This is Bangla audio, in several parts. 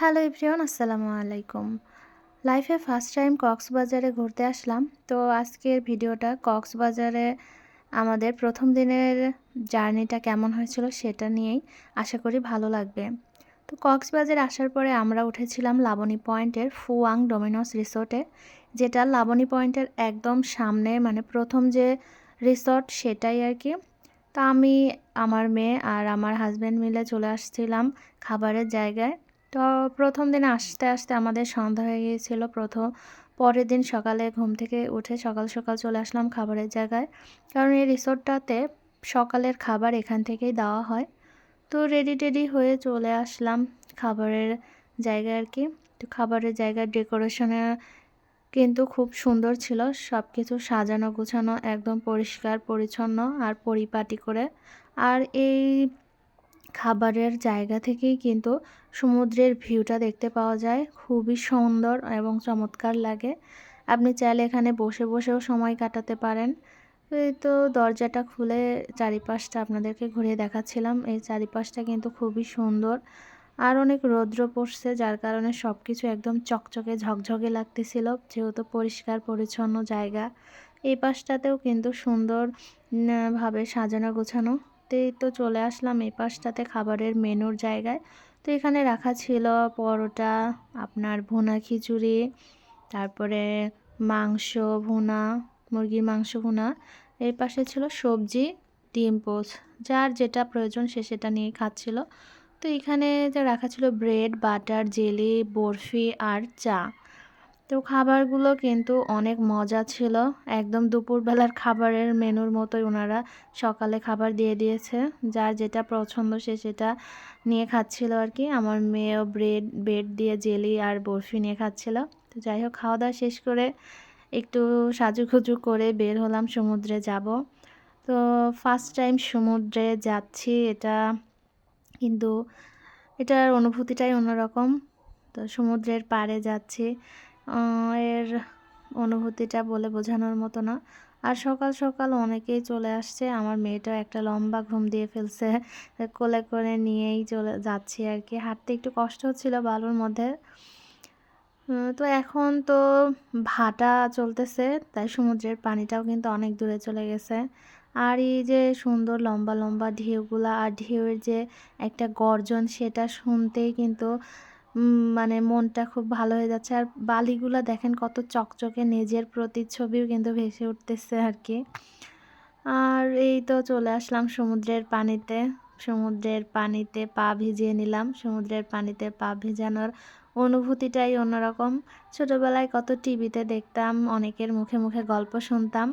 হ্যালো এভরিওয়ান, আসসালামু আলাইকুম। লাইফে ফার্স্ট টাইম কক্সবাজারে ঘুরতে আসলাম। তো আজকের ভিডিওটা কক্সবাজারে আমাদের প্রথম দিনের জার্নিটা কেমন হয়েছিল সেটা নিয়েই আশা করি ভালো লাগবে। তো কক্সবাজার আসার পরে আমরা উঠেছিলাম লাবণী পয়েন্টের ফুয়াং ডোমিনোস রিসোর্টে, যেটা লাবণী পয়েন্টের একদম সামনে মানে প্রথম যে রিসর্ট সেটাই আর কি। তা আমি, আমার মেয়ে আর আমার হাজব্যান্ড মিলে চলে আসছিলাম খাবারের জায়গায়। তো প্রথম দিন আসতে আসতে আমাদের সন্ধ্যা হয়ে গিয়েছিল প্রথম। পরের দিন সকালে ঘুম থেকে উঠে সকাল সকাল চলে আসলাম খাবারের জায়গায়। কারণ এই রিসোর্টটাতে সকালের খাবার এখান থেকেই দেওয়া হয়। তো রেডি টেডি হয়ে চলে আসলাম খাবারের জায়গায় আর কি। তো খাবারের জায়গার ডেকোরেশনে কিন্তু খুব সুন্দর ছিল। সব কিছু সাজানো, গোছানো একদম পরিষ্কার, পরিচ্ছন্ন আর পরিপাটি করে। আর এই খাবারের জায়গা থেকেই কিন্তু সমুদ্রের ভিউটা দেখতে পাওয়া যায়। খুবই সুন্দর এবং চমৎকার লাগে। আপনি চাইলে এখানে বসে বসেও সময় কাটাতে পারেন। এই তো দরজাটা খুলে চারিপাশটা আপনাদেরকে ঘুরিয়ে দেখাচ্ছিলাম। এই চারিপাশটা কিন্তু খুবই সুন্দর। আর অনেক রৌদ্র পড়ছে, যার কারণে সব কিছু একদম চকচকে, ঝকঝকে লাগতেছিল। যেহেতু পরিষ্কার, পরিচ্ছন্ন জায়গা। এই পাশটাতেও কিন্তু সুন্দর ভাবে সাজানো গোছানো করতেই তো চলে আসলাম এই পাশটাতে খাবারের মেনুর জায়গায়। তো এখানে রাখা ছিল পরোটা, আপনার ভুনা খিচুড়ি, তারপরে মাংস ভুনা, মুরগির মাংস ভুনা। এই পাশে ছিল সবজি, ডিম পোচ, যার যেটা প্রয়োজন সে সেটা নিয়ে খাচ্ছিল। তো এখানে যা রাখা ছিল ব্রেড, বাটার, জেলি, বরফি আর চা। তো খাবারগুলো কিন্তু অনেক মজা ছিল। একদম দুপুরবেলার খাবারের মেনুর মতোই ওনারা সকালে খাবার দিয়ে দিয়েছে। যার যেটা পছন্দ সে সেটা নিয়ে খাচ্ছিল আর কি। আমার মেয়েও ব্রেড ব্রেড দিয়ে জেলি আর বরফি নিয়ে খাচ্ছিল। তো যাই হোক, খাওয়া দাওয়া শেষ করে একটু সাজুগুজু করে বের হলাম সমুদ্রে যাব। তো ফার্স্ট টাইম সমুদ্রে যাচ্ছি, এটা কিন্তু এটার অনুভূতিটাই অন্যরকম। তো সমুদ্রের পাড়ে যাচ্ছি। এর অনুভূতিটা বলে বোঝানোর মতো না। আর সকাল সকাল অনেকেই চলে আসছে। আমার মেয়েটাও একটা লম্বা ঘুম দিয়ে ফেলছে। কোলে করে নিয়েই চলে যাচ্ছি আর কি। হাঁটতে একটু কষ্ট হচ্ছিল বালুর মধ্যে। তো এখন তো ভাটা চলতেছে, তাই সমুদ্রের পানিটাও কিন্তু অনেক দূরে চলে গেছে। আর এই যে সুন্দর লম্বা লম্বা ঢেউগুলা, আর ঢেউয়ের যে একটা গর্জন, সেটা শুনতেই কিন্তু মানে মনটা খুব ভালো হয়ে যাচ্ছে। আর বালিগুলো দেখেন কত চকচকে, নিজের প্রতিচ্ছবিও কিন্তু ভেসে উঠতেছে আর কি আর এই তো চলে আসলাম সমুদ্রের পানিতে। সমুদ্রের পানিতে পা ভিজিয়ে নিলাম। সমুদ্রের পানিতে পা ভিজানোর অনুভূতিটাই অন্যরকম। ছোটোবেলায় কত টিভিতে দেখতাম, অনেকের মুখে মুখে গল্প শুনতাম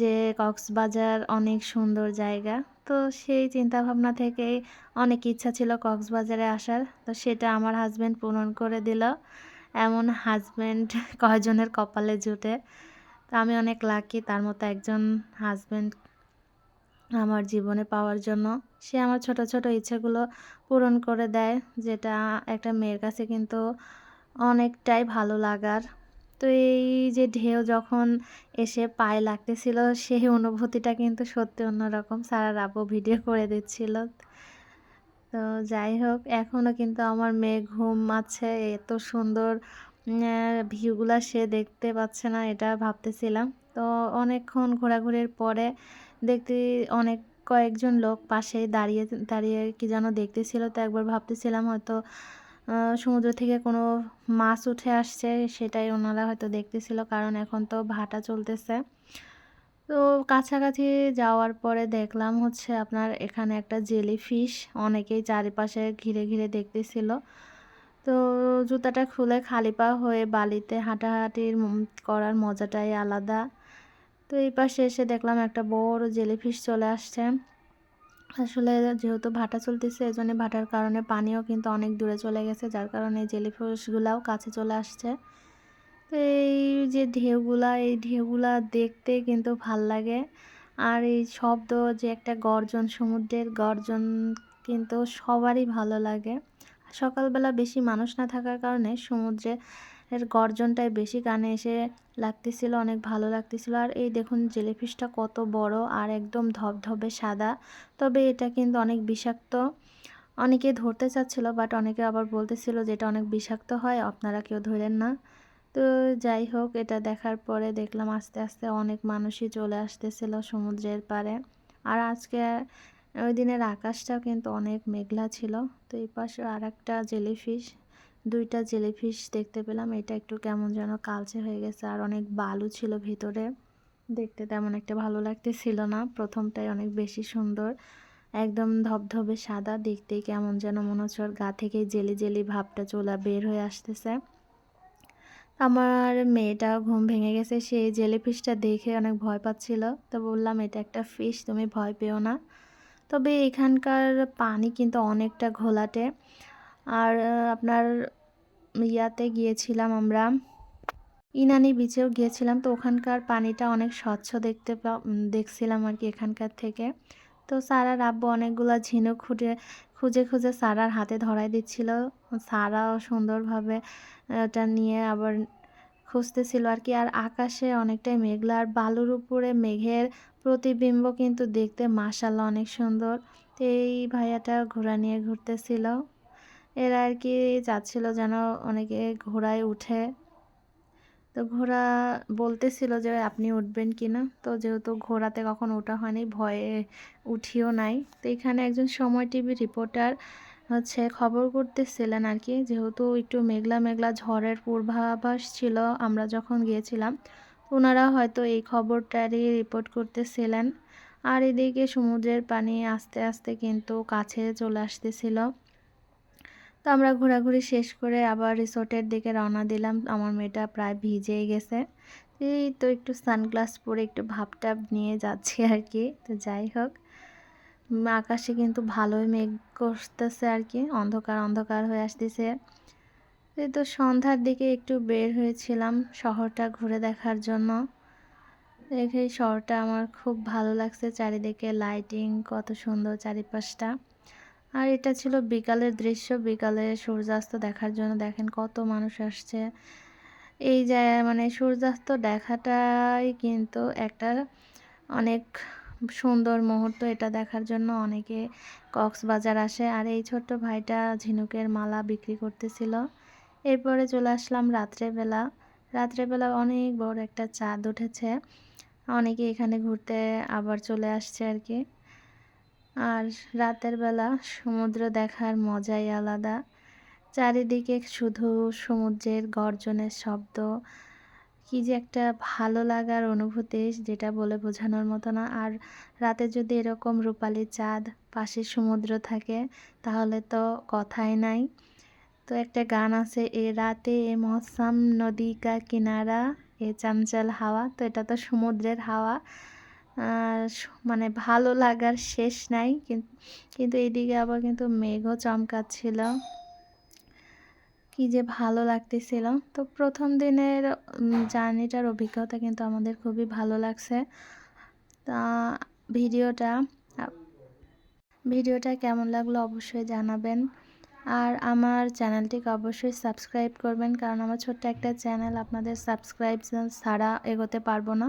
যে কক্সবাজার অনেক সুন্দর জায়গা। তো সেই চিন্তাভাবনা থেকেই অনেক ইচ্ছা ছিল কক্সবাজারে আসার। তো সেটা আমার হাজব্যান্ড পূরণ করে দিল। এমন হাজব্যান্ড কয়জনের কপালে জুটে। তো আমি অনেক লাকি তার মতো একজন হাজব্যান্ড আমার জীবনে পাওয়ার জন্য। সে আমার ছোট ছোট ইচ্ছেগুলো পূরণ করে দেয়, যেটা একটা মেয়ের কাছে কিন্তু অনেকটাই ভালো লাগার তো এই যে ঢেউ যখন এসে পায়ে লাগতেছিল, সেই অনুভূতিটা কিন্তু সত্যি অন্যরকম। সারা রাবো ভিডিও করে দিচ্ছিল। তো যাই হোক এখনও কিন্তু আমার মেয়ে ঘুম আছে, এত সুন্দর ভিউগুলো সে দেখতে পাচ্ছে না, এটা ভাবতেছিলাম। তো অনেকক্ষণ ঘোরাঘুরির পরে দেখতে অনেক কয়েকজন লোক পাশে দাঁড়িয়ে দাঁড়িয়ে কি যেন দেখতেছিল, তো একবার ভাবতেছিলাম হয়তো সমুদ্র থেকে কোনো মাছ উঠে আসছে, সেটাই ওনারা হয়তো দেখতেছিল, কারণ এখন তো ভাটা চলতেছে। তো কাছাকাছি যাওয়ার পরে দেখলাম হচ্ছে আপনার এখানে একটা জেলি ফিশ অনেকেই চারিপাশে ঘিরে ঘিরে দেখতেছিল। তো জুতাটা খুলে খালি পা হয়ে বালিতে হাঁটাহাঁটির করার মজাটাই আলাদা। তো এই পাশে এসে দেখলাম একটা বড় জেলিফিশ চলে আসছে। আসলে যেহেতু ভাটা চলতেছে এই জন্য ভাটার কারণে পানিও কিন্তু অনেক দূরে চলে গেছে, যার কারণে জেলিফিশগুলাও কাছে চলে আসছে। তো এই যে ঢেউগুলা, এই ঢেউগুলা দেখতে কিন্তু ভালো লাগে। আর এই শব্দ যে একটা গর্জন, সমুদ্রের গর্জন কিন্তু সবারই ভালো লাগে। সকালবেলা বেশি মানুষ না থাকার কারণে সমুদ্রে এর গর্জনটাই বেশি কানে এসে লাগতেছিল, অনেক ভালো লাগতেছিল। আর এই দেখুন, জেলিফিশটা কত বড় আর একদম ধবধবে সাদা। তবে এটা কিন্তু অনেক বিষাক্ত। অনেকে ধরতে চাচ্ছিল, বাট অনেকে আবার বলতেছিল যে এটা অনেক বিষাক্ত হয়, আপনারা কেউ ধরেন না। তো যাই হোক, এটা দেখার পরে দেখলাম আস্তে আস্তে অনেক মানুষই চলে আসতেছিল সমুদ্রের পাড়ে। আর আজকে ওই দিনের আকাশটাও কিন্তু অনেক মেঘলা ছিল। তো এই পাশে আর একটা জেলিফিশ। দুইটা জেলিফিশ দেখতে পেলাম। এটা একটু কেমন যেন কালচে হয়ে গেছে আর অনেক বালু ছিল ভিতরে। দেখতে তেমন একটা ভালো লাগতেছিল না। প্রথমটাই অনেক বেশি সুন্দর। একদম ধবধবে সাদা। দেখতেই কেমন যেন মনে হচ্ছে গা থেকে জেলি জেলি ভাবটা চোলা বের হয়ে আসতেছে। আমার মেয়েটা ঘুম ভেঙে গেছে। সেই জেলি ফিশটা দেখে অনেক ভয় পাচ্ছিল। তো বললাম, এটা একটা ফিশ তুমি ভয় পেও না। তবে এখানকার পানি কিন্তু অনেকটা ঘোলাটে। আর আপনার ইয়াতে গিয়েছিলাম আমরা। ইনানি বিচেও গিয়েছিলাম, তো ওখানকার পানিটা অনেক স্বচ্ছ দেখতে দেখছিলাম আর কি এখানকার থেকে। তো সারার আব্বু অনেকগুলো ঝিনুক খুঁজে খুঁজে খুঁজে সারার হাতে ধরাই দিচ্ছিল। সারাও সুন্দরভাবে ওটা নিয়ে আবার খুঁজতেছিল আর কি। আর আকাশে অনেকটাই মেঘলা, আর বালুর উপরে মেঘের প্রতিবিম্ব কিন্তু দেখতে মাসাল্লাহ অনেক সুন্দর। তো এই ভাইয়াটা ঘোড়া নিয়ে ঘুরতেছিল। এরা আর কি যাচ্ছিল যেন অনেকে ঘোড়ায় উঠে। তো ঘোড়া বলতেছিল যে, আপনি উঠবেন কি না? তো যেহেতু ঘোড়াতে কখন ওঠা হয়নি, ভয়ে উঠিও নাই। তো এখানে একজন সময় টিভি রিপোর্টার হচ্ছে খবর করতেছিলেন আর কি, যেহেতু একটু মেঘলা মেঘলা ঝড়ের পূর্বাভাস ছিল আমরা যখন গিয়েছিলাম ওনারা হয়তো এই খবরটারই রিপোর্ট করতেছিলেন। আর এদিকে সমুদ্রের পানি আস্তে আস্তে কিন্তু কাছে চলে আসতেছিল। তো আমরা ঘোরাঘুরি শেষ করে আবার রিসোর্টের দিকে রওনা দিলাম। আমার মেয়েটা প্রায় ভিজেই গেছে। এই তো একটু সানগ্লাস পরে একটু ভাবটাপ নিয়ে যাচ্ছি আর কি। তো যাই হোক আকাশে কিন্তু ভালোই মেঘ করতেছে আর কি। অন্ধকার অন্ধকার হয়ে আসতেছে। এই তো সন্ধ্যার দিকে একটু বের হয়েছিলাম শহরটা ঘুরে দেখার জন্য। দেখে শহরটা আমার খুব ভালো লাগছে, চারিদিকে লাইটিং কত সুন্দর চারিপাশটা। আর এটা ছিল বিকালের দৃশ্য। বিকালে সূর্যাস্ত দেখার জন্য দেখেন কত মানুষ আসছে। এই জায়গায় মানে সূর্যাস্ত দেখাটাই কিন্তু একটা অনেক সুন্দর মুহূর্ত। এটা দেখার জন্য অনেকে কক্সবাজার আসে। আর এই ছোট্ট ভাইটা ঝিনুকের মালা বিক্রি করতেছিল। এরপরে চলে আসলাম রাত্রেবেলা। রাত্রেবেলা অনেক বড় একটা চাঁদ উঠেছে। অনেকে এখানে ঘুরতে আবার চলে আসছে আর কি। আর রাতের বেলা সমুদ্র দেখার মজাই আলাদা। চারিদিকে শুধু সমুদ্রের গর্জনের শব্দ। কি যে একটা ভালো লাগার অনুভূতি, যেটা বলে বোঝানোর মতো না। আর রাতে যদি এরকম রূপালি চাঁদ পাশে সমুদ্র থাকে, তাহলে তো কথাই নাই। তো একটা গান আছে, এ রাতে এ মৌসাম নদী কা কিনারা, এ চাঞ্চল হাওয়া। তো এটা তো সমুদ্রের হাওয়া। মানে ভালো লাগার শেষ নাই কিন্তু এদিকে আবার কিন্তু মেঘও চমকাচ্ছিল। কি যে ভালো লাগতেছিল। তো প্রথম দিনের জার্নিটার অভিজ্ঞতা কিন্তু আমাদের খুবই ভালো লাগছে। তা ভিডিওটা ভিডিওটা কেমন লাগল অবশ্যই জানাবেন। আর আমার চ্যানেলটিকে অবশ্যই সাবস্ক্রাইব করবেন, কারণ আমার ছোট্ট একটা চ্যানেল, আপনাদের সাবস্ক্রাইব ছাড়া এগোতে পারব না।